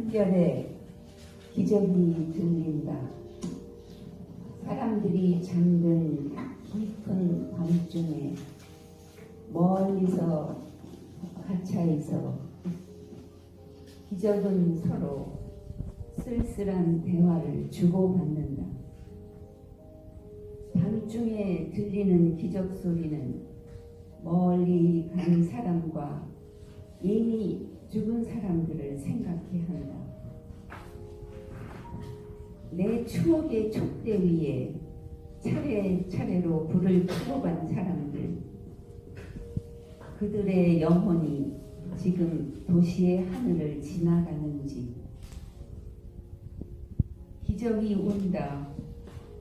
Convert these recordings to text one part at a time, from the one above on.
얼결에 기적이 들린다. 사람들이 잠든 깊은 밤중에 멀리서 가차에서 기적은 서로 쓸쓸한 대화를 주고받는다. 밤중에 들리는 기적 소리는 멀리 간 사람과 이미 죽은 사람들을 생각해 한다. 내 추억의 촛대 위에 차례차례로 불을 켜고 간 사람들, 그들의 영혼이 지금 도시의 하늘을 지나가는지, 기적이 온다.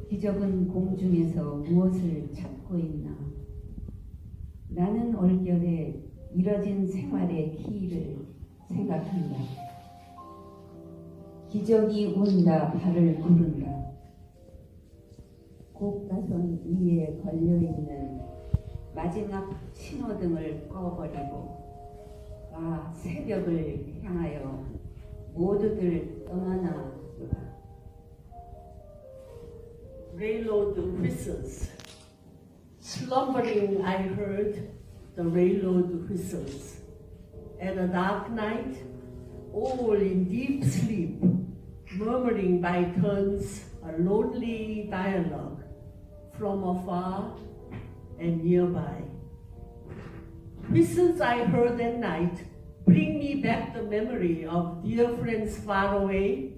기적은 공중에서 무엇을 찾고 있나? 나는 얼결에 이뤄진 생활의 키를 생각한다. 기적이 온다 발을 구른다. 곡가선 위에 걸려있는 마지막 신호등을 꺼버리고 아 새벽을 향하여 모두들 떠나나 railroad whistles. Slumbering, I heard the railroad whistles. At a dark night, all in deep sleep, murmuring by turns a lonely dialogue from afar and nearby. Whistles I heard at night bring me back the memory of dear friends far away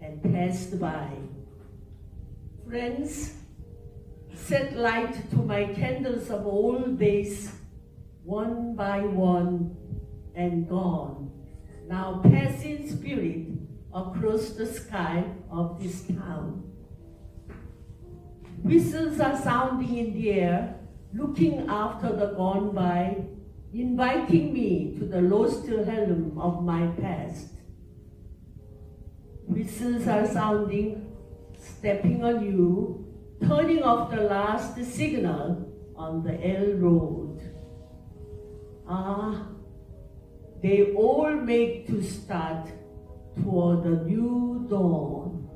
and passed by. Friends, set light to my candles of old days, one by one and gone, now passing spirit across the sky of this town. Whistles are sounding in the air, looking after the gone by, inviting me to the lost realm of my past. Whistles are sounding stepping on you, turning off the last signal on the L road. Ah, they all make to start toward the new dawn.